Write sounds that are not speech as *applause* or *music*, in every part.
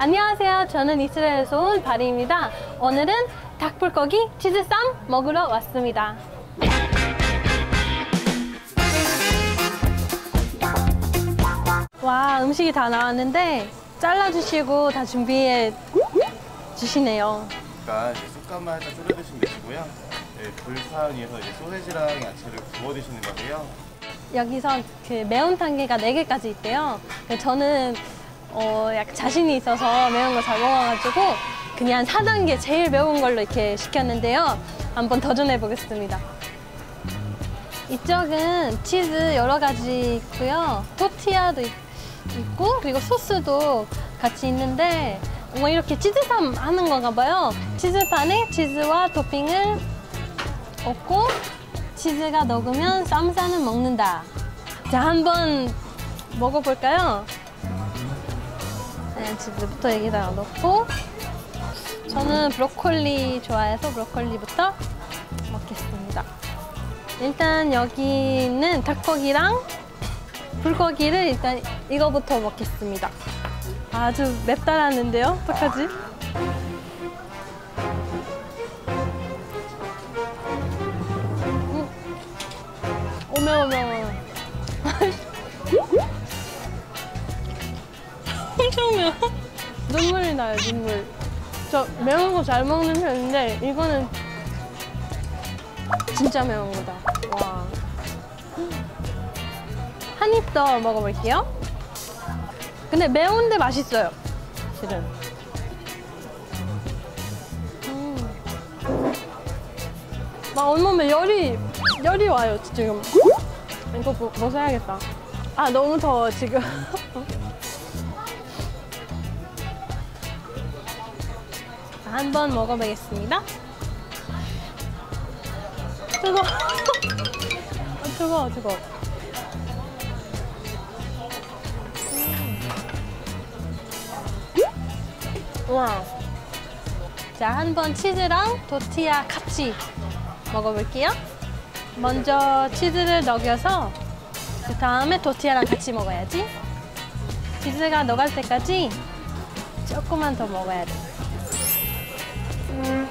안녕하세요. 저는 이스라엘에서 온 바리입니다. 오늘은 닭불고기 치즈쌈 먹으러 왔습니다. 와, 음식이 다 나왔는데 잘라주시고 다 준비해 주시네요. 그러니까 이제 쑥갓만 살짝 졸여 드시면 되시고요. 네, 불판 위에서 이제 소세지랑 야채를 구워 드시는 거고요. 여기서 그 매운 단계가 4개까지 있대요. 근데 저는 어, 약간 자신이 있어서 매운 거 잘 먹어가지고 그냥 4단계 제일 매운 걸로 이렇게 시켰는데요. 한번 도전해 보겠습니다. 이쪽은 치즈 여러 가지 있고요. 토티아도 있, 있고 그리고 소스도 같이 있는데 뭐 이렇게 치즈쌈 하는 건가 봐요. 치즈판에 치즈와 토핑을 얹고 치즈가 녹으면 쌈싸는 먹는다. 자, 한번 먹어볼까요? 네, 치즈부터 여기다가 넣고 저는 브로콜리 좋아해서 브로콜리부터 먹겠습니다. 일단 여기는 닭고기랑 불고기를 일단 이거부터 먹겠습니다. 아주 맵다라는데요? 어떡하지? 매워 *laughs* 눈물이 나요 눈물. 저 매운 거 잘 먹는 편인데 이거는 진짜 매운 거다. 와. 한 입 더 먹어볼게요. 근데 매운데 맛있어요 실은. 음. 막 온몸에 열이 열이 와요 지금. 이거 뭐, 벗어야겠다. 아 너무 더워 지금 *laughs* 한번 먹어보겠습니다 뜨거 아, *laughs* 뜨거워 뜨거워 음. 와. 자, 한 번 치즈랑 도티아 같이 먹어볼게요. 먼저 치즈를 녹여서 그 다음에 도티아랑 같이 먹어야지. 치즈가 녹을 때까지 조금만 더 먹어야 돼. 음.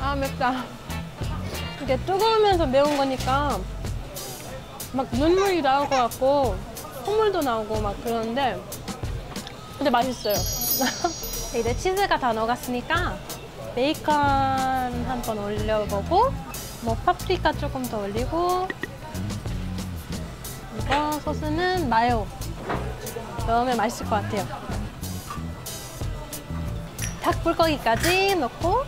아 맵다. 이게 뜨거우면서 매운 거니까 막 눈물이 나올 것 같고 콧물도 나오고 막 그러는데 근데 맛있어요. *laughs* 이제 치즈가 다 녹았으니까 베이컨 한 번 올려보고 뭐 파프리카 조금 더 올리고 이거 소스는 마요 넣으면 맛있을 것 같아요. 닭 불고기까지 넣고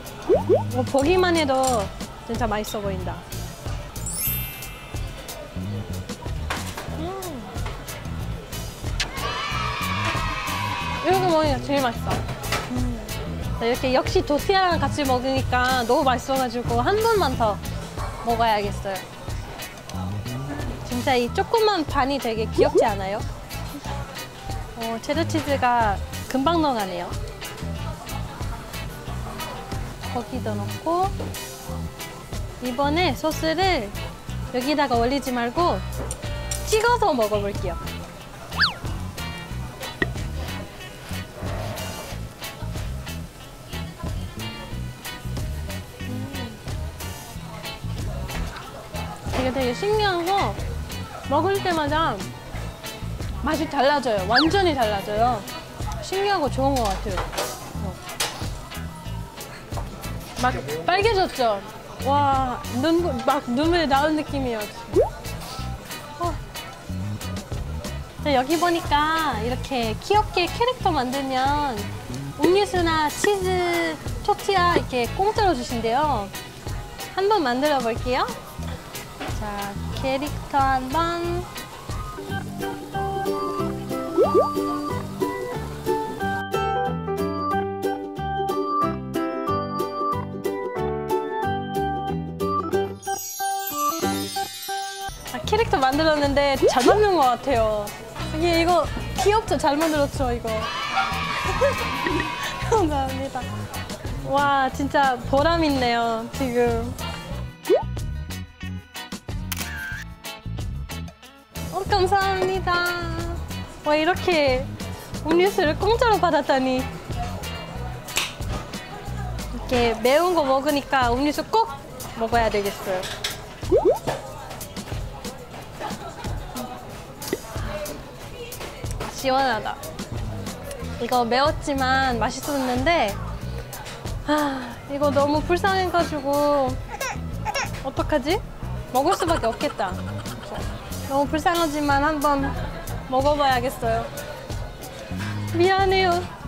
뭐 보기만 해도 진짜 맛있어 보인다. 음. 이렇게 먹으니까 제일 맛있어. 음. 이렇게 역시 도티아랑 같이 먹으니까 너무 맛있어가지고 한 번만 더 먹어야겠어요. 진짜 이 조그만 반이 되게 귀엽지 않아요? 어, 체더 치즈가 금방 녹아네요. 거기도 넣고 이번에 소스를 여기다가 올리지 말고 찍어서 먹어볼게요. 이게 되게 신기한 거 먹을 때마다 맛이 달라져요. 완전히 달라져요. 신기하고 좋은 것 같아요. 어. 막 빨개졌죠? 와, 눈, 막 눈물 나온 느낌이에요. 어. 여기 보니까 이렇게 귀엽게 캐릭터 만들면 음료수나 치즈, 토티아 이렇게 공짜로 주신대요. 한번 만들어 볼게요. 자, 캐릭터 한 번. 아, 캐릭터 만들었는데 잘 만든 것 같아요. 이게 이거 귀엽죠? 잘 만들었죠, 이거. *laughs* 감사합니다. 와, 진짜 보람 있네요, 지금. 감사합니다. 와, 이렇게 음료수를 공짜로 받았다니. 이렇게 매운 거 먹으니까 음료수 꼭 먹어야 되겠어요. 시원하다. 이거 매웠지만 맛있었는데, 아, 이거 너무 불쌍해가지고, 어떡하지? 먹을 수밖에 없겠다. 너무 불쌍하지만 한번 먹어봐야겠어요. 미안해요.